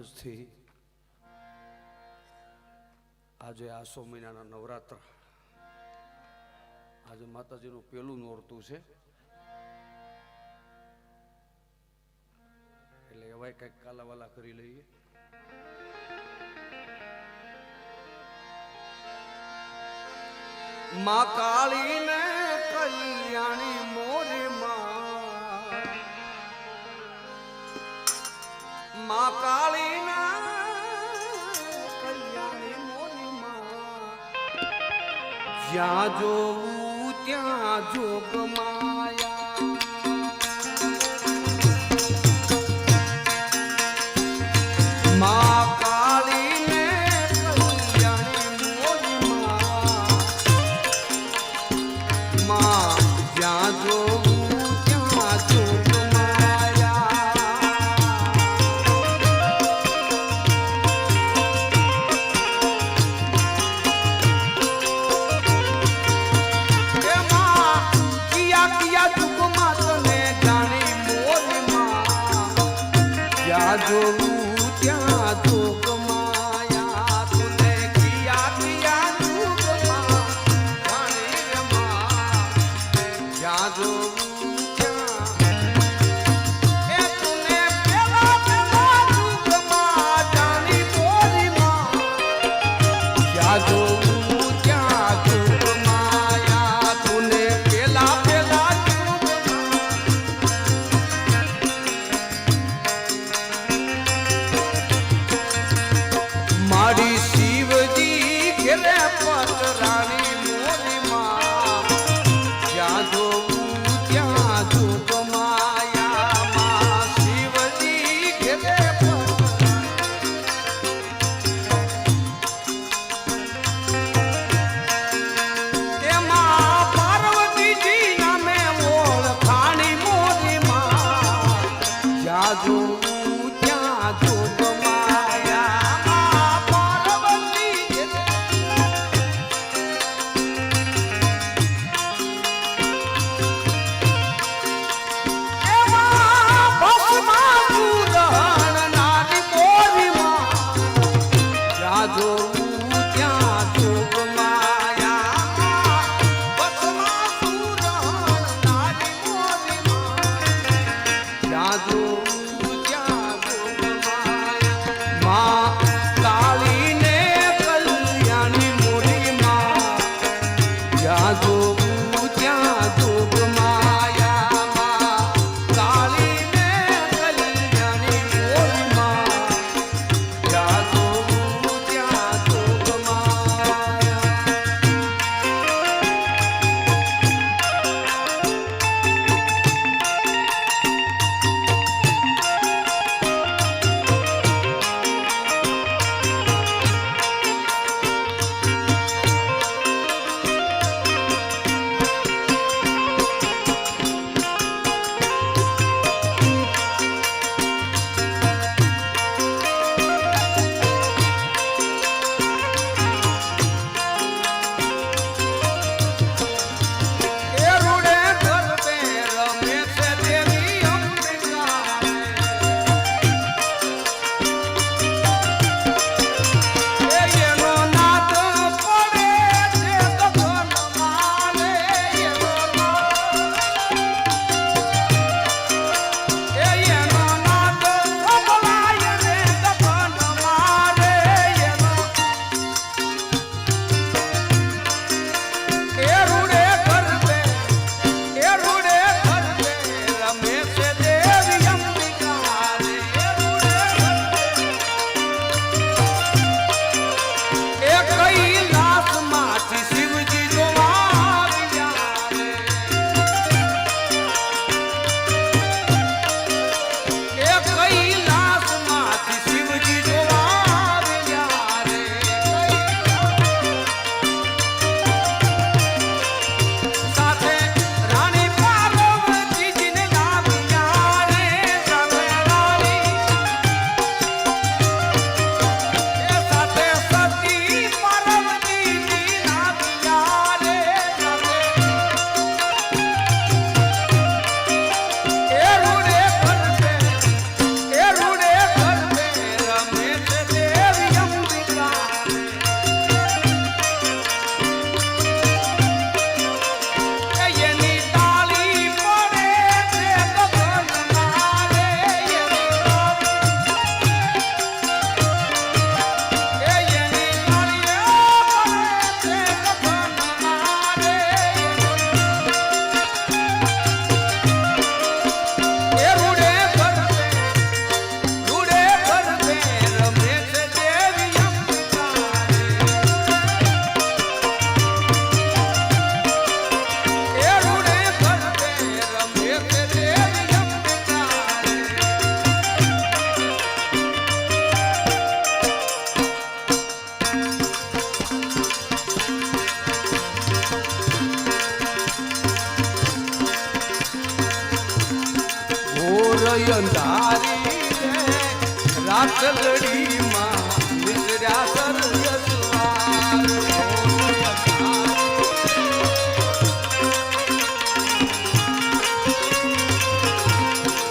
આજથી આજે સો મહિનાના નવરાત્ર. આજે માતાજીનું પેલું નોરતું છે. એટલે એવાય કંઈક કાલાવાલા કરી લઈએ. મા કાળી કલ્યાણી મો માં કાળી જ્યાં જોવું ત્યાં જોગ માયા. જોવું ત્યાં જોવું रानी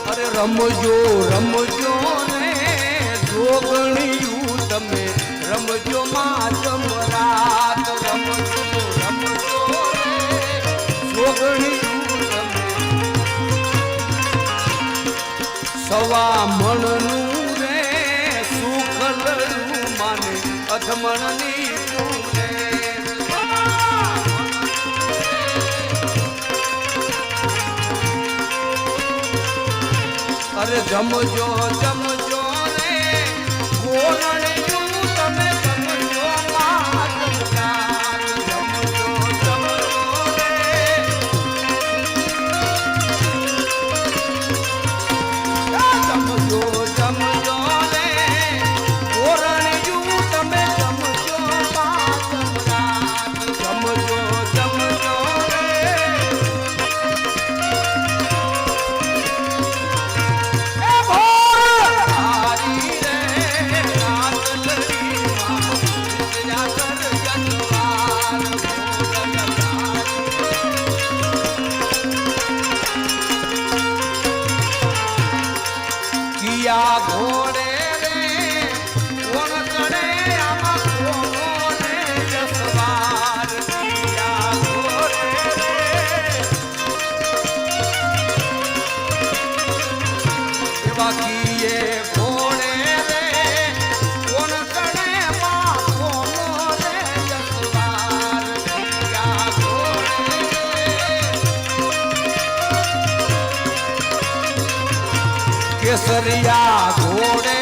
અરે રમજો રમજો ને જોગણિયું તમે. રમજો માતા સવા મણનું રે સુખ લડું માને અથમણની અરે જમજો જમજો. સરિયા ઘોડે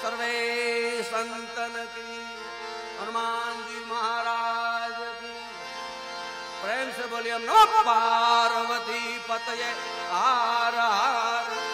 સર્વે સંતન કી હનુમાનજી મહારાજ કી પ્રેમ સે બોલ્યો નો પાર્વતી પતયે હાર હાર